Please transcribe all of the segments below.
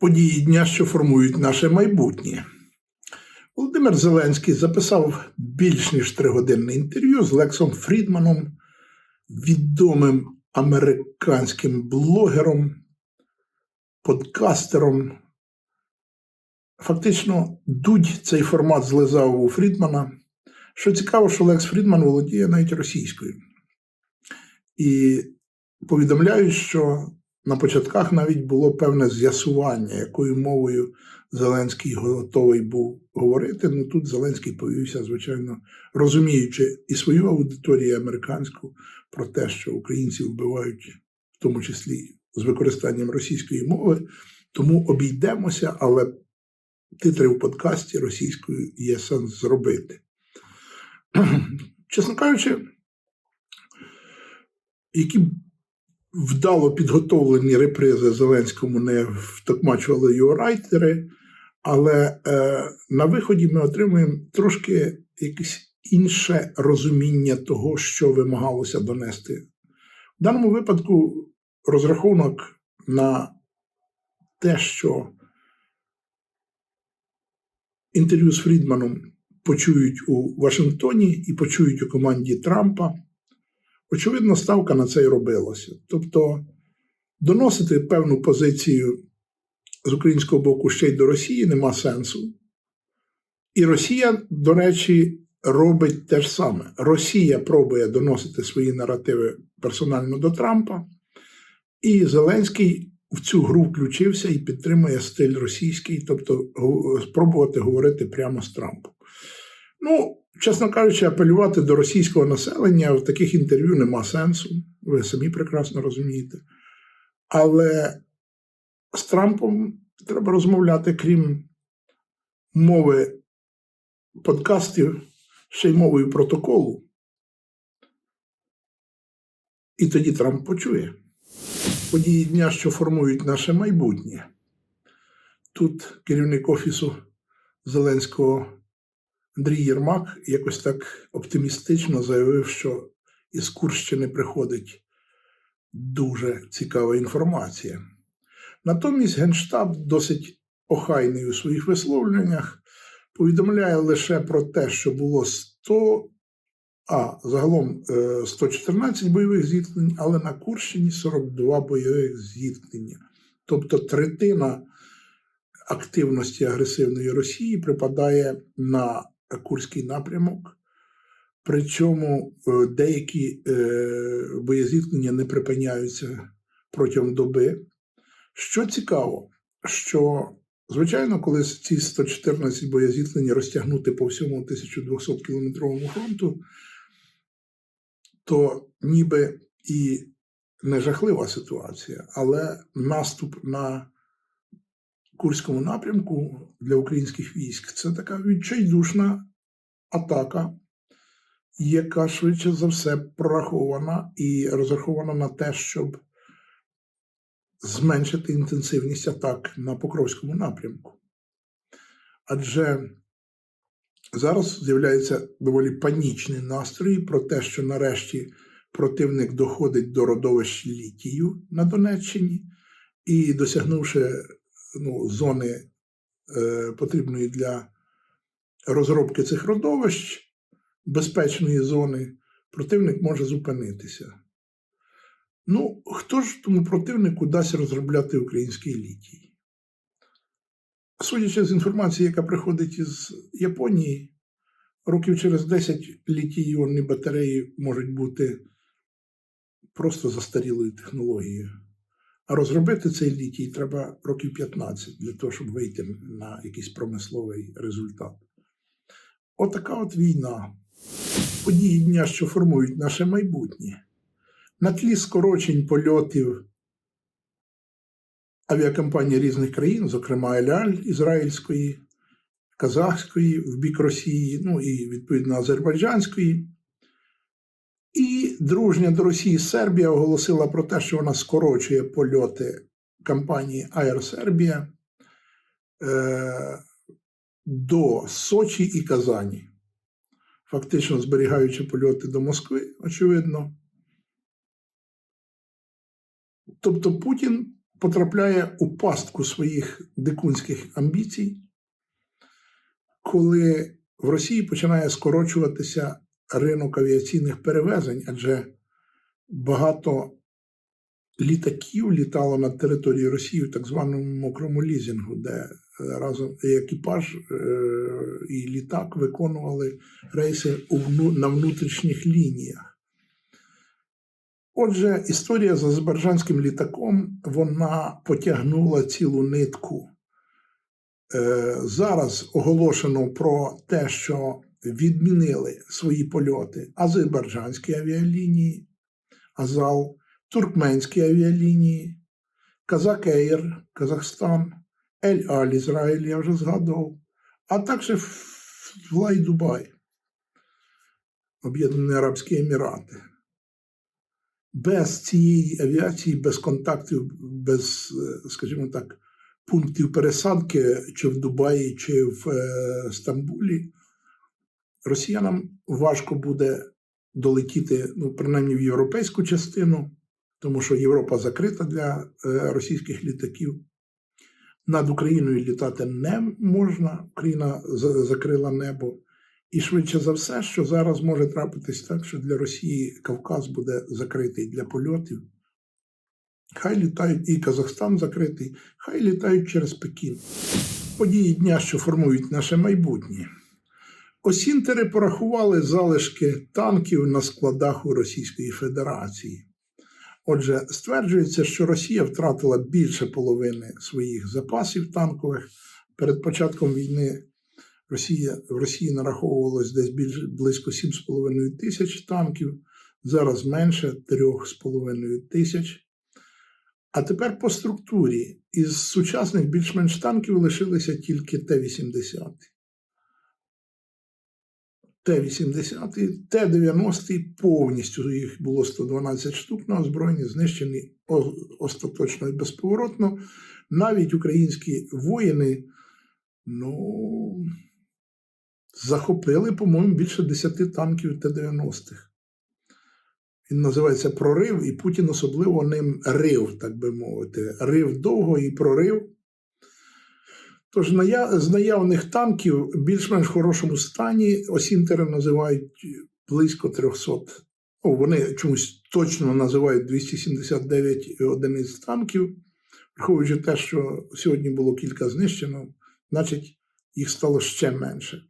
Події дня, що формують наше майбутнє. Володимир Зеленський записав більш ніж тригодинне інтерв'ю з Лексом Фрідманом, відомим американським блогером, подкастером. Фактично, дудь цей формат злизав у Фрідмана. Що цікаво, що Лекс Фрідман володіє навіть російською. І повідомляють, що на початках навіть було певне з'ясування, якою мовою Зеленський готовий був говорити. Ну тут Зеленський повівся, звичайно, розуміючи і свою аудиторію американську про те, що українці вбивають, в тому числі з використанням російської мови. Тому обійдемося, але титри в подкасті російською є сенс зробити. Чесно кажучи, які вдало підготовлені репризи Зеленському не втокмачували його райтери, але е, на виході ми отримуємо трошки якесь інше розуміння того, що вимагалося донести. В даному випадку розрахунок на те, що інтерв'ю з Фрідманом почують у Вашингтоні і почують у команді Трампа. Очевидно, ставка на це й робилася. Тобто доносити певну позицію з українського боку ще й до Росії нема сенсу. І Росія, до речі, робить те ж саме. Росія пробує доносити свої наративи персонально до Трампа, і Зеленський в цю гру включився і підтримує стиль російський, тобто спробувати говорити прямо з Трампом. Ну, чесно кажучи, апелювати до російського населення в таких інтерв'ю нема сенсу, ви самі прекрасно розумієте. Але з Трампом треба розмовляти, крім мови подкастів, ще й мовою протоколу. І тоді Трамп почує події дня, що формують наше майбутнє. Тут керівник Офісу Зеленського. Андрій Єрмак якось так оптимістично заявив, що із Курщини приходить дуже цікава інформація. Натомість Генштаб досить охайний у своїх висловлюваннях, повідомляє лише про те, що було 100, а загалом 114 бойових зіткнень, але на Курщині 42 бойових зіткнення. Тобто третина активності агресивної Росії припадає на Курський напрямок. Причому е, деякі е, боєзіткнення не припиняються протягом доби. Що цікаво, що, звичайно, коли ці 114 боєзіткнення розтягнути по всьому 1200 кілометровому фронту, то ніби і не жахлива ситуація, але наступ на Курському напрямку для українських військ це така відчайдушна атака, яка швидше за все прорахована і розрахована на те, щоб зменшити інтенсивність атак на Покровському напрямку. Адже зараз з'являються доволі панічні настрої про те, що нарешті противник доходить до родовищ Літію на Донеччині і, досягнувши ну, зони е, потрібної для розробки цих родовищ, безпечної зони, противник може зупинитися. Ну, хто ж тому противнику дасть розробляти український літій? Судячи з інформації, яка приходить із Японії, років через 10 літій іонні батареї можуть бути просто застарілою технологією. А розробити цей літій треба років 15 для того, щоб вийти на якийсь промисловий результат. Отака от війна. Події дня, що формують наше майбутнє. На тлі скорочень польотів авіакомпаній різних країн, зокрема Еляль Ізраїльської, Казахської в бік Росії, ну і відповідно Азербайджанської. І дружня до Росії Сербія оголосила про те, що вона скорочує польоти компанії Air Сербія е, до Сочі і Казані. фактично зберігаючи польоти до Москви, очевидно. Тобто Путін потрапляє у пастку своїх дикунських амбіцій, коли в Росії починає скорочуватися ринок авіаційних перевезень, адже багато літаків літало на території Росії в так званому мокрому лізінгу, де е, разом екіпаж е, і літак виконували рейси на внутрішніх лініях. Отже, історія з азербайджанським літаком вона потягнула цілу нитку. Е, Зараз оголошено про те, що відмінили свої польоти азербайджанські авіалінії, Азал, туркменські авіалінії, Казак-Ейр, Казахстан, Ель-Аль, Ізраїль, я вже згадував, а також Флай Дубай, Об'єднані Арабські Емірати. Без цієї авіації, без контактів, без, е, скажімо так, пунктів пересадки чи в Дубаї, чи в е, Стамбулі, росіянам важко буде долетіти, ну, принаймні в європейську частину, тому що Європа закрита для е, російських літаків. Над Україною літати не можна, Україна закрила небо. І швидше за все, що зараз може трапитись так, що для Росії Кавказ буде закритий для польотів. Хай літають і Казахстан закритий, хай літають через Пекін. Події дня, що формують наше майбутнє. Осінтери порахували залишки танків на складах у Російської Федерації. Отже, стверджується, що Росія втратила більше половини своїх запасів танкових. Перед початком війни Росія, в Росії нараховувалось десь більше близько 7,5 тисяч танків, зараз менше 3,5 тисяч. А тепер по структурі із сучасних більш-менш танків лишилися тільки Т-80. Т-80, Т-90 повністю їх було 112 штук на озброєнні, знищені остаточно і безповоротно. Навіть українські воїни ну, захопили, по-моєму, більше 10 танків Т-90-х. Він називається прорив, і Путін особливо ним рив, так би мовити. Рив довго і прорив. Тож з наявних танків в більш-менш хорошому стані осінтери називають близько 300. Ну, вони чомусь точно називають 279 одиниць танків, враховуючи те, що сьогодні було кілька знищено, значить їх стало ще менше.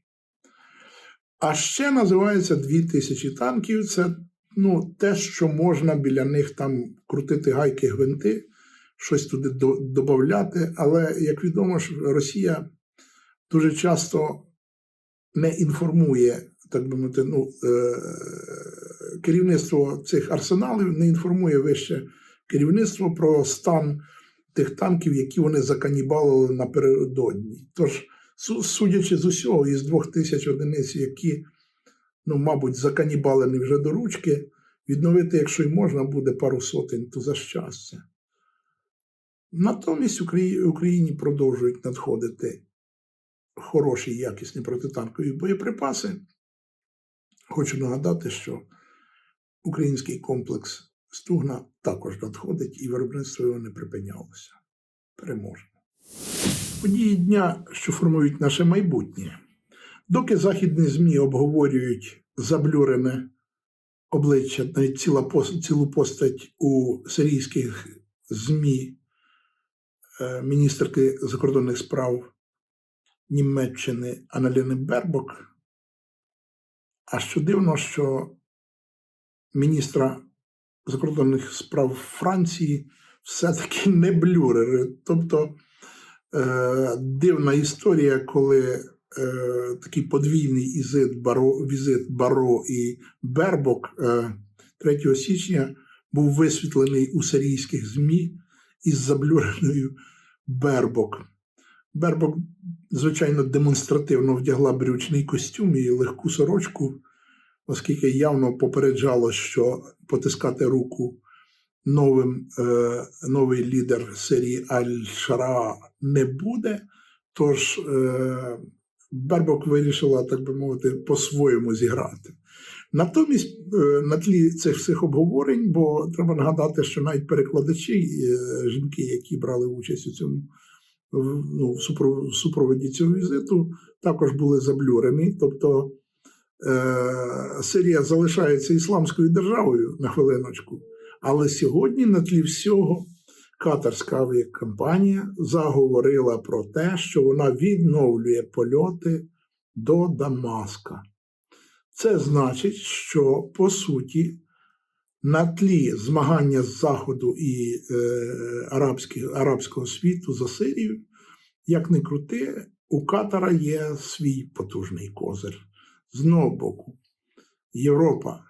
А ще називається 2000 танків. Це ну, те, що можна біля них там крутити гайки, гвинти, щось туди додати. Але, як відомо, ж Росія дуже часто не інформує, так би мовити, ну, е- керівництво цих арсеналів не інформує вище керівництво про стан тих танків, які вони заканібалили напередодні. Тож, судячи з усього, із двох тисяч одиниць, які, ну, мабуть, заканібалені вже до ручки, відновити, якщо й можна, буде пару сотень, то за щастя. Натомість Украї- Україні продовжують надходити хороші якісні протитанкові боєприпаси. Хочу нагадати, що український комплекс Стугна також надходить і виробництво його не припинялося. Переможемо. Події дня, що формують наше майбутнє. Доки західні ЗМІ обговорюють заблюрене обличчя, навіть ціла цілу постать у сирійських ЗМІ е, міністерки закордонних справ Німеччини Аналіни Бербок. А що дивно, що міністра закордонних справ Франції все-таки не блюрери. Тобто дивна історія, коли е, такий подвійний Баро, візит Баро і Бербок е, 3 січня був висвітлений у сирійських ЗМІ із заблюреною Бербок. Бербок, звичайно, демонстративно вдягла брючний костюм і легку сорочку, оскільки явно попереджало, що потискати руку новим, е, новий лідер Сирії Аль-Шара не буде. Тож е, Бербок вирішила, так би мовити, по-своєму зіграти. Натомість, е, на тлі цих всіх обговорень, бо треба нагадати, що навіть перекладачі, жінки, які брали участь у цьому ну, супроводі цього візиту, також були заблюрені. Тобто Сирія залишається ісламською державою на хвилиночку, але сьогодні на тлі всього катарська авіакомпанія заговорила про те, що вона відновлює польоти до Дамаска. Це значить, що по суті на тлі змагання з Заходу і е, арабських, арабського світу за Сирію, як не крути, у Катара є свій потужний козир. З одного боку, Європа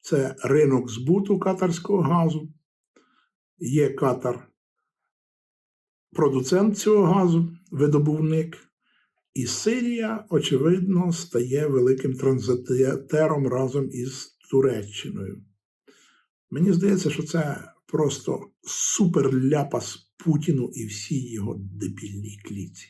це ринок збуту катарського газу, є Катар продуцент цього газу, видобувник. І Сирія, очевидно, стає великим транзитером разом із Туреччиною. Мені здається, що це просто суперляпас Путіну і всій його дебільній кліці.